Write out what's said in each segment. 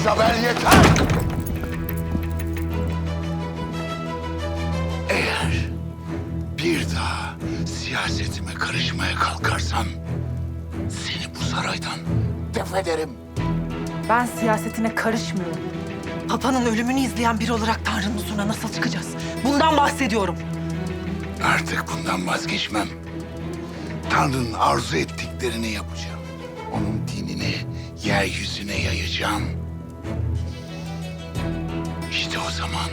Isabel yeter! Eğer bir daha siyasetime karışmaya kalkarsan seni bu saraydan def. Ben siyasetine karışmıyorum. Papa'nın ölümünü izleyen biri olarak Tanrı'nın huzuruna nasıl çıkacağız? Bundan bahsediyorum. Artık bundan vazgeçmem. Tanrı'nın arzu ettiklerini yapacağım. Onun dinini yeryüzüne yayacağım. İşte o zaman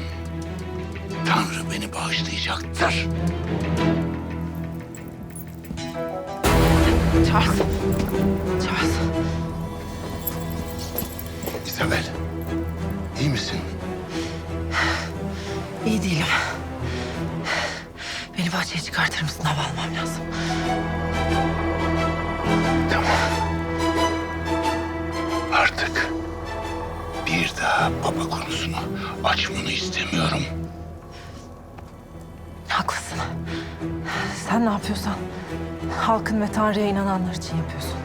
Tanrı beni bağışlayacaktır. Charles. Charles. Isabel, iyi misin? İyi değilim. Beni bahçeye çıkartır mısın? Hava almam lazım. Daha baba konusunu açmanı istemiyorum. Haklısın. Sen ne yapıyorsan halkın ve Tanrı'ya inananlar için yapıyorsun.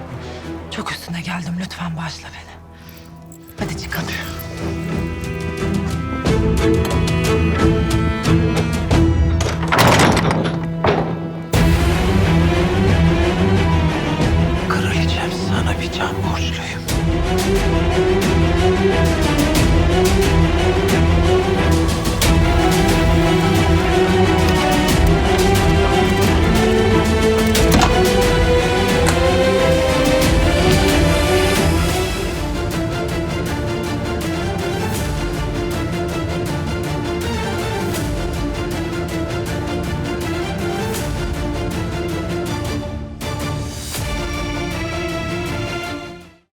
Çok üstüne geldim. Lütfen bağışla beni. Hadi çıkalım. Hadi.